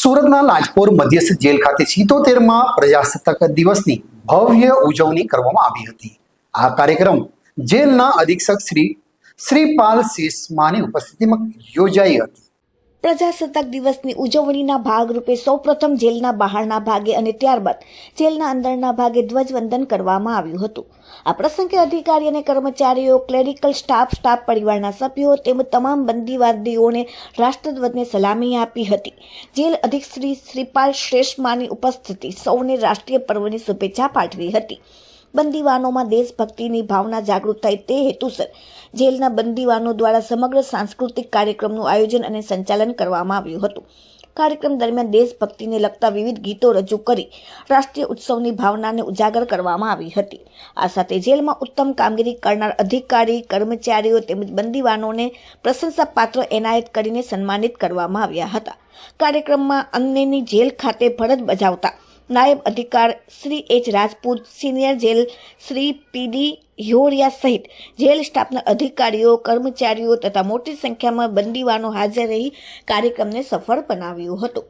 સુરતના લાજપોર મધ્યસ્થ જેલ ખાતે સિત્તોતેરમાં પ્રજાસત્તાક દિવસની ભવ્ય ઉજવણી કરવામાં આવી હતી. આ કાર્યક્રમ જેલના અધિક્ષક શ્રી શ્રીપાલ શેષમાની ઉપસ્થિતિમાં યોજાઈ હતી. પ્રજાસત્તાક દિવસની ઉજવણીના ભાગરૂપે સૌપ્રથમ જેલના બહારના ભાગે અને ત્યારબાદ જેલના અંદરના ભાગે ધ્વજવંદન કરવામાં આવ્યું હતું. આ પ્રસંગે અધિકારી અને કર્મચારીઓ, ક્લેરિકલ સ્ટાફ સ્ટાફ પરિવારના સભ્યો તેમજ તમામ બંદીવાદીઓને રાષ્ટ્રધ્વજને સલામી આપી હતી. જેલ અધિક શ્રી શ્રીપાલ શ્રેષ્ઠમાની ઉપસ્થિતિ સૌને રાષ્ટ્રીય પર્વની શુભેચ્છા પાઠવી હતી. બંદીવાનોમાં દેશભક્તિની ભાવના જાગૃત થાય તે હેતુસર જેલના બંદીવાનો દ્વારા સમગ્ર સાંસ્કૃતિક કાર્યક્રમનું આયોજન અને સંચાલન કરવામાં આવ્યું હતું. કાર્યક્રમ દરમિયાન દેશભક્તિને લગતા વિવિધ ગીતો રજૂ કરી રાષ્ટ્રીય ઉત્સવની ભાવનાને ઉજાગર કરવામાં આવી હતી. આ સાથે જેલમાં ઉત્તમ કામગીરી કરનાર અધિકારી, કર્મચારીઓ તેમજ બંદીવાનોને પ્રશંસાપાત્ર એનાયત કરીને સન્માનિત કરવામાં આવ્યા હતા. કાર્યક્રમમાં અન્યની જેલ ખાતે ફરજ બજાવતા નાયબ અધિકાર Shri H Rajput, senior jail Shri PD હિયોરિયા સહિત જેલ સ્ટાફના અધિકારીઓ, કર્મચારીઓ તથા મોટી સંખ્યામાં બંદીવાનો હાજર રહી કાર્યક્રમને સફળ બનાવ્યું હતું.